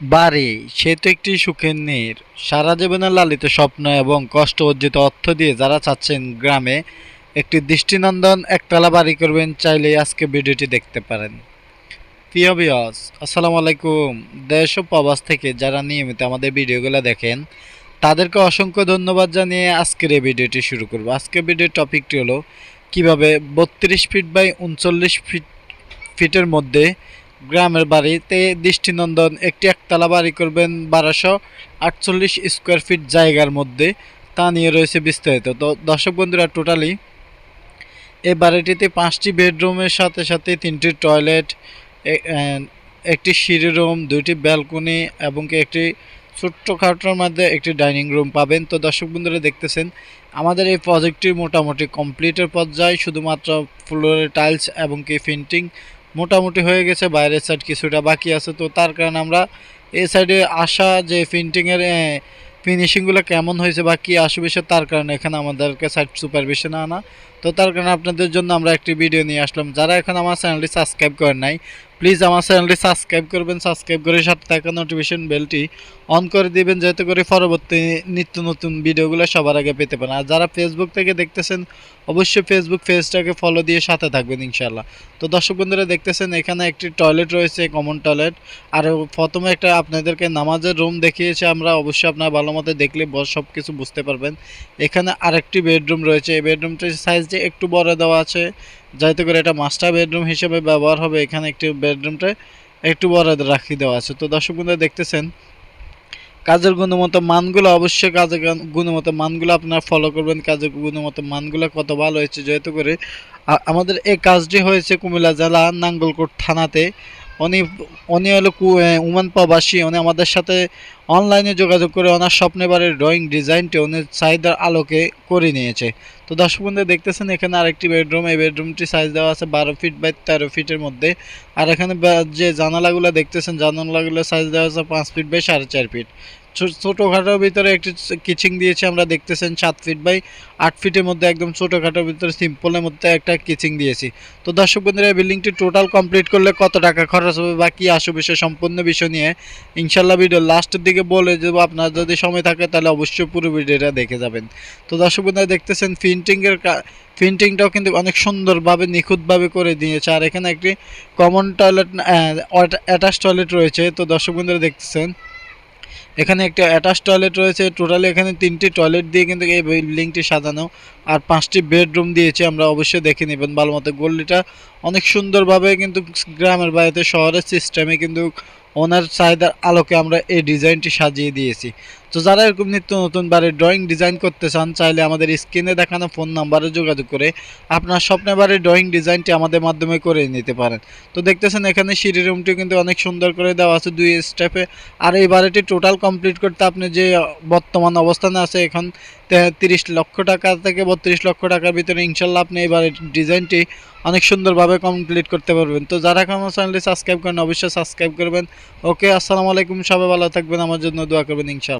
বাড়ি, সে তো একটি সুখের নীর। সারা জীবনের লালিত স্বপ্ন এবং কষ্ট অর্জিত অর্থ দিয়ে যারা চাচ্ছেন গ্রামে একটি দৃষ্টিনন্দন একতলা বাড়ি করবেন, চাইলেই আজকে ভিডিওটি দেখতে পারেন। প্রিয় বিয়স আসসালামু আলাইকুম। দেশ ও প্রবাস থেকে যারা নিয়মিত আমাদের ভিডিওগুলো দেখেন, তাদেরকে অসংখ্য ধন্যবাদ জানিয়ে আজকের এই ভিডিওটি শুরু করব। আজকের ভিডিওর টপিকটি হলো, কীভাবে বত্রিশ ফিট বাই উনচল্লিশ ফিট ফিটের মধ্যে গ্রামের বাড়িতে দৃষ্টিনন্দন একটি একতলা বাড়ি করবেন বারোশো আটচল্লিশ স্কোয়ার ফিট জায়গার মধ্যে। তা নিয়ে রয়েছে বিস্তারিত। তো দর্শক বন্ধুরা, টোটালি এই বাড়িটিতে পাঁচটি বেডরুমের সাথে সাথে তিনটি টয়লেট একটি সিঁড়ি রুম, দুইটি ব্যালকনি এবং একটি ছোট্টখাটোর মধ্যে একটি ডাইনিং রুম পাবেন। তো দর্শক বন্ধুরা, দেখতেছেন, আমাদের এই প্রজেক্টটি মোটামুটি কমপ্লিটের পর্যায়ে, শুধুমাত্র ফ্লোরের টাইলস এবং কি ফিন্টিং মোটামুটি হয়ে গেছে, বাইরের সাইড কিছুটা বাকি আছে। তো তার কারণে আমরা এই সাইডে আসা, যে প্রিন্টিংয়ের ফিনিশিংগুলো কেমন হয়েছে বা কী আসবে সে তার কারণে এখানে আমাদেরকে সাইড সুপারভিশনে আনা। তো তার কারণে আপনাদের জন্য আমরা একটি ভিডিও নিয়ে আসলাম। যারা এখন আমার চ্যানেলটি সাবস্ক্রাইব করেন নাই প্লিজ আমার চ্যানেলটি সাবস্ক্রাইব করবেন, সাবস্ক্রাইব করে সাথে থাকা নোটিফিকেশন বেলটি অন করে দিবেন, যাতে করে পরবর্তী নিত্য নতুন ভিডিওগুলো সবার আগে পেতে পারেন। আর যারা ফেসবুক থেকে দেখতেছেন, অবশ্যই ফেসবুক পেজটাকে ফলো দিয়ে সাথে থাকবেন ইনশাল্লাহ তো দর্শক বন্ধুরা, দেখতেছেন এখানে একটি টয়লেট রয়েছে কমন টয়লেট আর প্রথমে একটা আপনাদেরকে নামাজের রুম দেখিয়েছে আমরা, অবশ্যই আপনারা ভালো মতো দেখলে সব কিছু বুঝতে পারবেন। এখানে আরেকটি বেডরুম রয়েছে, এই বেডরুমটির সাইজ যে একটু বড় দেওয়া আছে। যাতে করে এটা মাস্টার বেডরুম হিসেবে ব্যবহার হবে, এখানে একটি বেডরুমটা একটু বড় রাখি দেওয়া আছে। তো দর্শক বন্ধুরা দেখতেছেন, কাজের গুণমত মানগুলো অবশ্যই কাজের গুণমত মানগুলো আপনারা ফলো করবেন। কাজের গুণমত মানগুলো কত ভালো হয়েছে, যেহেতু করে আমাদের এই কাজটি হয়েছে কুমিল্লা জেলা নাঙ্গলকোট থানাতে। উনি উনি হলো উমান প্রবাসী উনি আমাদের সাথে অনলাইনে যোগাযোগ করে ওনার স্বপ্নে বাড়ির ড্রয়িং ডিজাইনটি ওনার চাহিদার আলোকে করে নিয়েছে। তো দর্শক বন্ধু দেখতেছেন এখানে আরেকটি বেডরুম এই বেডরুমটি সাইজ দেওয়া আছে বারো ফিট বাই তেরো ফিটের মধ্যে। আর এখানে যে জানালাগুলো দেখতেছেন জানালাগুলো সাইজ দেওয়া আছে পাঁচ ফিট বাই সাড়ে চার ফিট ছোটোখাটোর ভিতরে একটি কিচিং দিয়েছে আমরা, দেখতেছেন সাত ফিট বাই আট ফিটের মধ্যে একদম ছোটোখাটোর ভিতরে সিম্পলের মধ্যে একটা কিচিং দিয়েছি। তো দর্শক বন্ধুরা, এই বিল্ডিংটি টোটাল কমপ্লিট করলে কত টাকা খরচ হবে বা কী সে সম্পূর্ণ বিষয় নিয়ে ইনশাল্লাহ ভিডিও লাস্টের দিকে বলে দেবো আপনার যদি সময় থাকে, তাহলে অবশ্যই পুরো ভিডিওটা দেখে যাবেন। তো দর্শক বন্ধুরা, দেখতেছেন প্রিন্টিংয়ের প্রিন্টিংটাও কিন্তু অনেক সুন্দরভাবে, নিখুঁতভাবে করে দিয়েছে। আর এখানে একটি কমন টয়লেট অ্যাটাচ টয়লেট রয়েছে। তো দর্শক বন্ধুরা, দেখতেছেন, এখানে একটা অ্যাটাচ টয়লেট রয়েছে। টোটালি এখানে তিনটি টয়লেট দিয়ে কিন্তু এই বিল্ডিংটি সাজানো আর পাঁচটি বেডরুম দিয়েছে। আমরা অবশ্যই দেখে নেবেন। ভালো মতো গল্লিটা অনেক সুন্দরভাবে কিন্তু গ্রামের বাড়িতে শহরের সিস্টেমে কিন্তু ওনার চাহিদার আলোকে আমরা এই ডিজাইনটি সাজিয়ে দিয়েছি। তো যারা এরকম নিত্য নতুন বাড়ির ড্রয়িং ডিজাইন করতে চান, চাইলে আমাদের স্ক্রিনে দেখানো ফোন নাম্বারে যোগাযোগ করে আপনার স্বপ্নের বাড়ির ড্রয়িং ডিজাইনটি আমাদের মাধ্যমে করে নিতে পারেন। তো দেখতেছেন এখানে সিঁড়ি রুমটি কিন্তু অনেক সুন্দর করে দেওয়া আছে দুই স্টেপে আর এই বাড়িটি টোটাল কমপ্লিট করতে আপনি যে বর্তমান অবস্থানে আছে, এখন তিরিশ লক্ষ টাকা থেকে বত্রিশ লক্ষ টাকার ভিতরে ইনশাল্লাহ আপনি এই বাড়ির ডিজাইনটি অনেক সুন্দরভাবে কমপ্লিট করতে পারবেন। তো যারা এখন চ্যানেলটি সাবস্ক্রাইব করেন অবশ্যই সাবস্ক্রাইব করবেন। ওকে আসসালামু আলাইকুম সবাই ভালো থাকবেন আমার জন্য দোয়া করবেন ইনশাল্লাহ